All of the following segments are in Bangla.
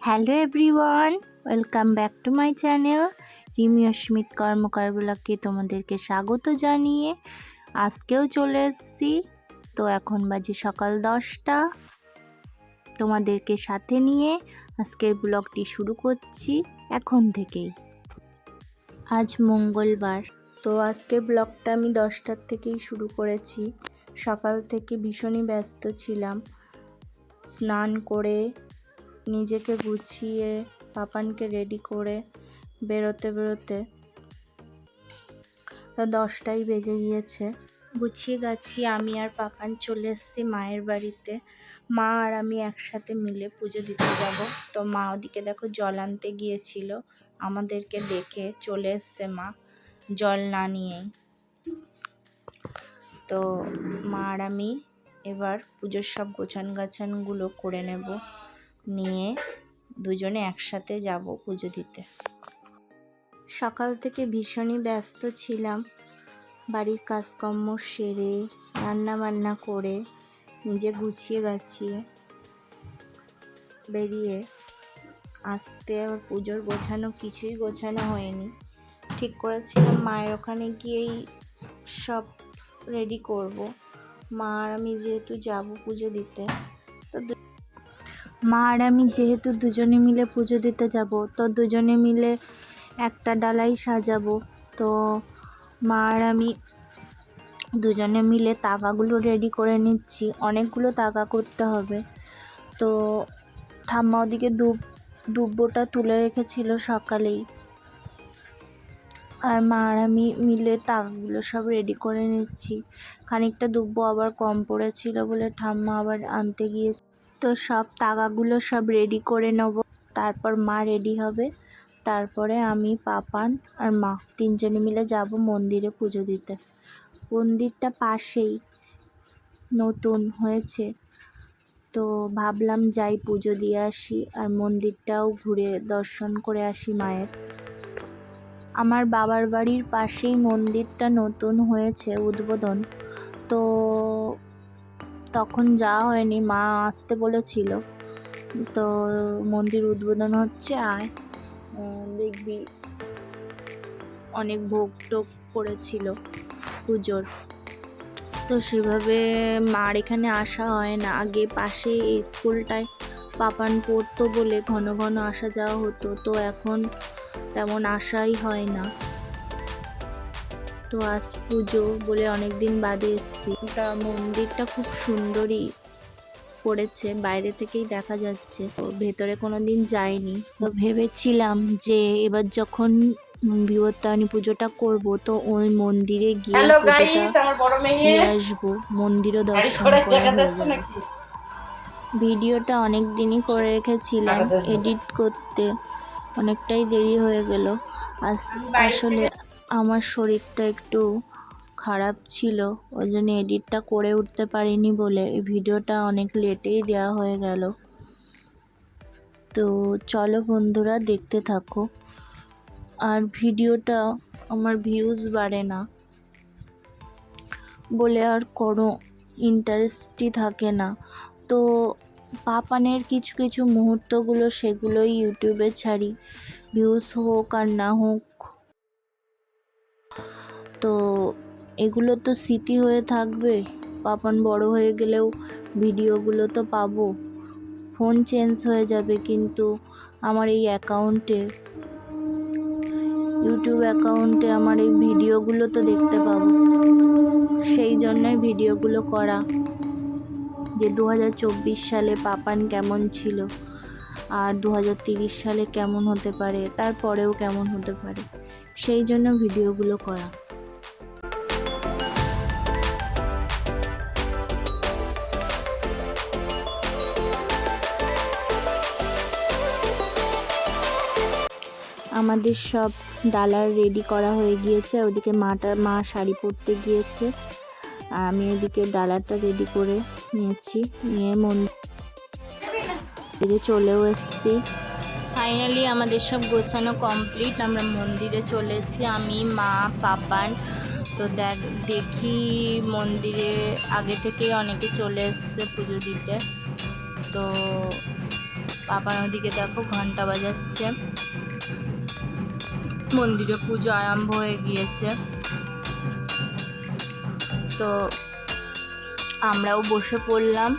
Hello everyone welcome back to my channel Rimi Asmit Karmakar ব্লগকে তোমাদেরকে স্বাগত জানিয়ে আজকেও চলে এসেছি। তো এখন বাজে সকাল দশটা। তোমাদেরকে সাথে নিয়ে আজকের ব্লগটি শুরু করছি এখন থেকেই। আজ মঙ্গলবার। তো আজকের ব্লগটা আমি দশটার থেকেই শুরু করেছি। সকাল থেকে ভীষণই ব্যস্ত ছিলাম। স্নান করে নিজেকে গুছিয়ে পাপানকে রেডি করে বেরোতে বেরোতে তো দশটাই বেজে গিয়েছে। গুছিয়ে গাছিয়ে আমি আর পাপান চলে এসেছি মায়ের বাড়িতে। মা আর আমি একসাথে মিলে পুজো দিতে যাব। তো মা ওদিকে দেখো জল আনতে গিয়েছিল। আমাদেরকে দেখে চলে এসছে মা, জল না নিয়েই। তো মা আর আমি এবার পুজোর সব গোছান গাছানগুলো করে নেব। নিয়ে দুজনে একসাথে যাব পুজো দিতে। সকাল থেকে ভীষণই ব্যস্ত ছিলাম। বাড়ির কাজকর্ম সেরে রান্না বান্না করে নিজে গুছিয়ে গাছিয়ে বেরিয়ে আসতে আবার পুজোর গোছানো, কিছুই গোছানো হয়নি। ঠিক করেছিলাম, মায়ের ওখানে গিয়েই সব রেডি করব। মা আর আমি যেহেতু যাব পুজো দিতে, তো মা আর আমি যেহেতু দুজনে মিলে পুজো দিতে যাব, তো দুজনে মিলে একটা ডালাই সাজাবো। তো মা আর আমি দুজনে মিলে তাকাগুলো রেডি করে নিচ্ছি। অনেকগুলো তাকা করতে হবে। তো ঠাম্মা ওদিকে দুব, দুব্বোটা তুলে রেখেছিল সকালেই। আর মা আর আমি মিলে তাকাগুলো সব রেডি করে নিচ্ছি। খানিকটা দুব্বো আবার কম পড়েছিল বলে ঠাম্মা আবার আনতে গিয়েছে। তো সব তাকাগুলো সব রেডি করে নেব। তারপর মা রেডি হবে। তারপরে আমি, পাপান আর মা তিনজনে মিলে যাব মন্দিরে পুজো দিতে। মন্দিরটা পাশেই নতুন হয়েছে। তো ভাবলাম যাই পুজো দিয়ে আসি আর মন্দিরটাও ঘুরে দর্শন করে আসি মায়ের। আমার বাবার বাড়ির পাশেই মন্দিরটা নতুন হয়েছে উদ্বোধন। তো তখন যাওয়া হয়নি, মা আসতে বলেছিল। তো মন্দির উদ্বোধন হচ্ছে আয় দেখবি, অনেক ভোগ টোগ করেছিল। পুজোর। তো সেভাবে মার এখানে আসা হয় না। আগে পাশে স্কুলটায় পাপান পড়তো বলে ঘন ঘন আসা যাওয়া হতো। তো এখন তেমন আসাই হয় না। তো আজ পুজো বলে অনেক দিন বাদে এসেছি। তা মন্দিরটা খুব সুন্দরই করেছে বাইরে থেকেই দেখা যাচ্ছে। তো ভেতরে কোনো দিন যাইনি। তো ভেবেছিলাম যে এবার যখন বিবর্তায়নী পুজোটা করব তো ওই মন্দিরে গিয়ে হ্যালো গাইস আমার বড় মেয়ে। আসব। মন্দিরও দর্শন দেখা যাচ্ছে নাকি? ভিডিওটা অনেক দিনই করে রেখেছিলাম। এডিট করতে অনেকটাই দেরি হয়ে গেল। আস- আসলে আমার শরীরটা একটু খারাপ ছিল ওই জন্য এডিটটা করে উঠতে পারিনি বলে। এই ভিডিওটা অনেক লেটেই দেওয়া হয়ে গেল। তো চলো বন্ধুরা দেখতে থাকো। আর ভিডিওটা আমার ভিউজ বাড়ে না। বলে আর কোনো ইন্টারেস্টই থাকে না। তো পাপানের কিছু কিছু মুহূর্তগুলো সেগুলোই ইউটিউবে ছাড়ি। ভিউজ হোক আর না হোক। তো এগুলো তো স্মৃতি হয়ে থাকবে। পাপান বড় হয়ে গেলেও ভিডিওগুলো তো পাবো। ফোন চেঞ্জ হয়ে যাবে কিন্তু আমার এই অ্যাকাউন্টে ইউটিউব অ্যাকাউন্টে আমার এই ভিডিওগুলো তো দেখতে পাবো। সেই জন্যই ভিডিওগুলো করা। যে দু হাজার চব্বিশ সালে পাপান কেমন ছিল আর দু সালে কেমন হতে পারে তারপরেও কেমন হতে পারে, সেই জন্য ভিডিওগুলো করা। আমাদের সব ডালার রেডি করা হয়ে গিয়েছে, ওদিকে মাটা, মা শাড়ি পরতে গিয়েছে। আর আমি এদিকে ডালাটা রেডি করে নিয়েছি, নিয়ে মন মন্দিরে চলেও এসেছি। ফাইনালি আমাদের সব গোছানো কমপ্লিট, আমরা মন্দিরে চলে এসেছি। আমি, মা, পাপান, তো দেখ, দেখি মন্দিরে আগে থেকেই অনেকে চলে এসছে পুজো দিতে। তো পাপার ওদিকে দেখো, ঘণ্টা বাজাচ্ছে। মন্দিরে পুজো আরম্ভ হয়ে গিয়েছে। তো আমরাও বসে পড়লাম।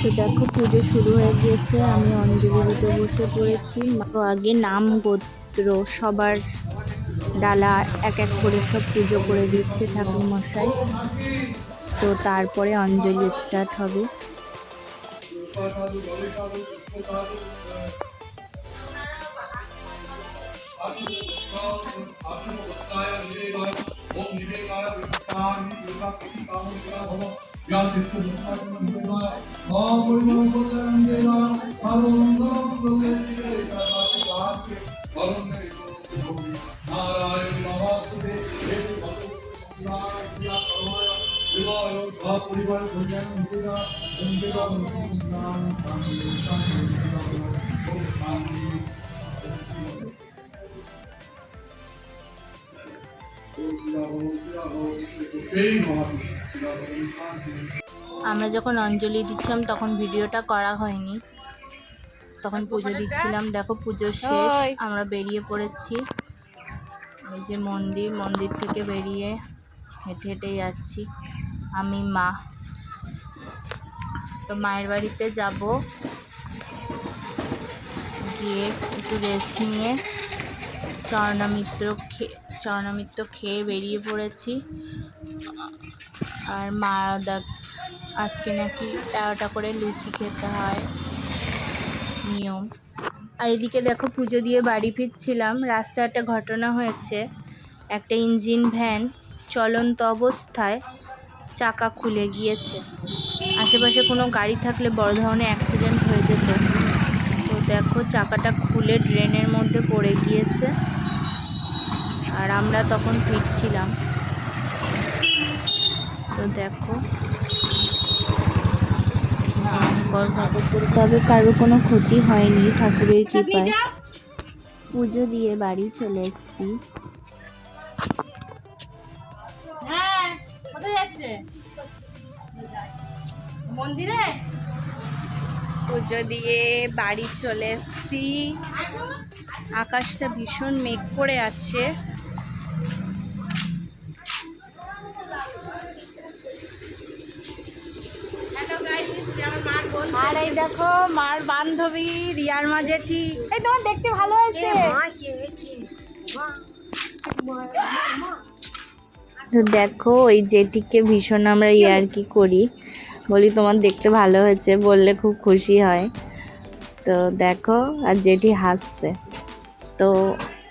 তো দেখো পুজো শুরু হয়ে গিয়েছে, আমি অঞ্জলি দিতে বসে পড়েছি। আগে নাম গোত্র, সবার ডালা এক এক করে সব পুজো করে দিচ্ছে ঠাকুর মশাই তো তারপরে অঞ্জলি স্টার্ট হবে আমরা যখন অঞ্জলি দিচ্ছিলাম তখন ভিডিওটা করা হয়নি। তখন পুজো দিচ্ছিলাম। দেখো পুজো শেষ। আমরা বেরিয়ে পড়েছি। এই যে মন্দির মন্দির থেকে বেরিয়ে হেঁটে হেঁটে যাচ্ছি। আমি মা। তো মায়ের বাড়িতে যাব। গিয়ে একটু রেস্ট নিয়ে চরণামিত্র খেয়ে চরণামিত্র খেয়ে বেরিয়ে পড়েছি। আর মা দেখ, আজকে নাকি তেরোটা করে লুচি খেতে হয়। নিয়ম। আর এদিকে দেখো পুজো দিয়ে বাড়ি ফিরছিলাম। রাস্তায় একটা ঘটনা হয়েছে। একটা ইঞ্জিন ভ্যান চলন্ত অবস্থায় চাকা খুলে গিয়েছে। আশেপাশে কোনো গাড়ি থাকলে বড় ধরনের অ্যাক্সিডেন্ট হয়ে যেত। তো দেখো চাকাটা খুলে ড্রেনের মধ্যে পড়ে গিয়েছে। আর আমরা তখন ফিরছিলাম। তো দেখো। তবে কারও কোনো ক্ষতি হয়নি ঠাকুরের কৃপায়। পুজো দিয়ে বাড়ি চলে এসেছি। যাচ্ছে? মন্দিরে? পুজো দিয়ে বাড়ি চলে এসেছি। আকাশটা ভীষণ মেঘ করে আছে। হ্যালো গাইস আমার মার বোন। আর এই দেখো মার বান্ধবী রিয়ার মা জেঠি এই তোমার দেখতে ভালো হয়েছে? তো দেখো ওই জেঠিকে ভীষণ আমরা ইয়ার্কি করি। বলি তোমার দেখতে ভালো হয়েছে বললে খুব খুশি হয়। তো দেখো আর জেঠি হাসছে। তো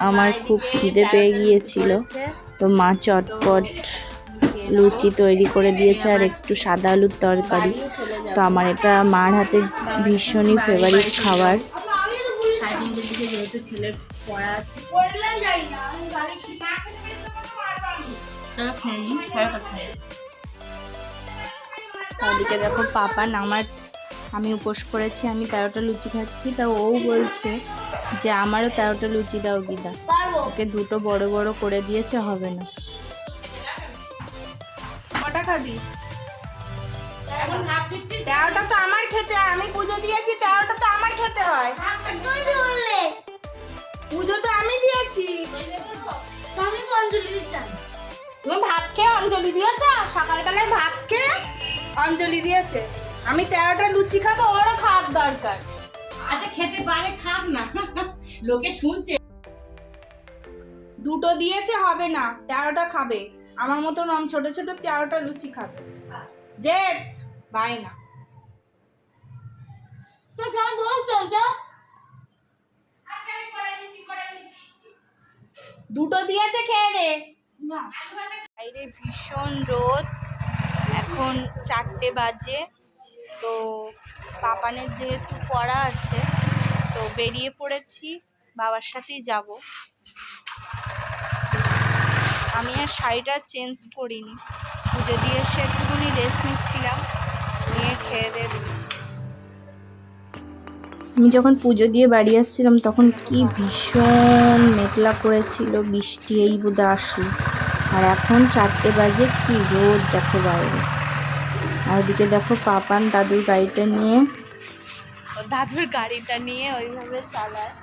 আমার খুব খিদে পেয়ে গিয়েছিল। তো মা চটপট লুচি তৈরি করে দিয়েছে আর একটু সাদা আলুর তরকারি। তো আমার এটা মার হাতে ভীষণই ফেভারিট খাবার। যেহেতু ছেলের পড়া আছে। ওদিকে দেখো পাপা নামার আমি উপোস করেছি আমি তেরোটা লুচি খাচ্ছি। তা ও বলছে যে আমারও তেরোটা লুচি দাও গিদা। ওকে দুটো বড় বড় করে দিয়েছে হবে না। কটা খাবি? দিচ্ছি। তেরোটা তো আমার খেতে আমি পুজো দিয়েছি তেরোটা তো আমার খেতে হয়। পুজো তো আমি দিয়েছি। তুমি ভাত খেয়ে অঞ্জলি দিয়েছ? সকালবেলায় ভাত খেয়ে অঞ্জলি দিয়েছে। আমি তেরোটা লুচি খাব ওরও খাওয়ার দরকার। আচ্ছা খেতে পারে খাক না। লোকে শুনছে। দুটো দিয়েছে হবে না তেরোটা খাবে। আমার মতন আম ছোট ছোট তেরোটা লুচি খাবে। যে বাই না। দুটো দিয়েছে খেয়ে রে বাইরে ভীষণ রোদ। এখন চারটে বাজে। তো পাপানের যেহেতু পড়া আছে, তো বেরিয়ে পড়েছি। বাবার সাথেই যাব। আমি আর শাড়িটা চেঞ্জ করিনি। পুজো দিয়ে এসে একটুখানি রেস্ট নিচ্ছিলাম। নিয়ে খেয়ে দিয়ে আমি যখন পুজো দিয়ে বাড়ি আসছিলাম, তখন কি ভীষণ মেঘলা করেছিল, বৃষ্টি এই বোধহয় আসলো। আর এখন চারটে বাজে, কি রোদ দেখো বাইরে। আর ওদিকে দেখো পাপান দাদুর গাড়িটা নিয়ে দাদুর গাড়িটা নিয়ে ওইভাবে চালায়,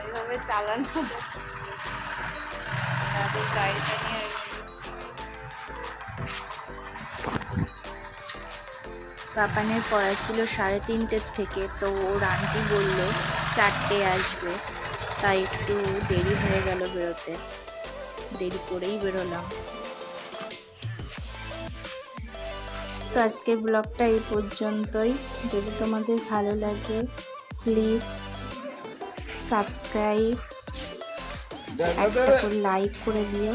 ওইভাবে চালানো। দাদুর গাড়িটা নিয়ে পাপানের পড়া ছিল সাড়ে তিনটের থেকে। তো ওর আন্টি বলল, চারটে আসবে। তাই একটু দেরি হয়ে গেল বেরোতে। দেরি করেই বেরোলাম। তো আজকের ব্লগটা এই পর্যন্তই। যদি তোমাদের ভালো লাগে প্লিজ সাবস্ক্রাইব একটা লাইক করে দিও।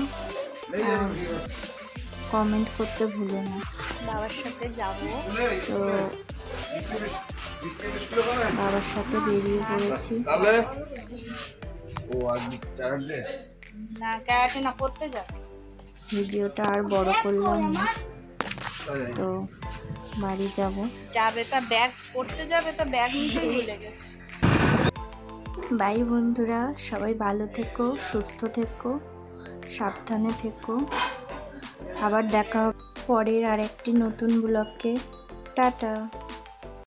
কমেন্ট করতে ভুলো না। বাবার সাথে যাব। তো বাবার সাথে বেরিয়ে পড়েছি। না ক্যারাটে না পড়তে যাবে। ভিডিওটা আর বড় করলাম না। তো বাড়ি যাব। যাবে তা ব্যাগ পড়তে যাবে তা ব্যাগ নিতেই ভুলে গেছে। বাই বন্ধুরা সবাই ভালো থেকো সুস্থ থেকো সাবধানে থেকো। আবার দেখা হবে পরের আরেকটি নতুন ব্লগকে টাটা।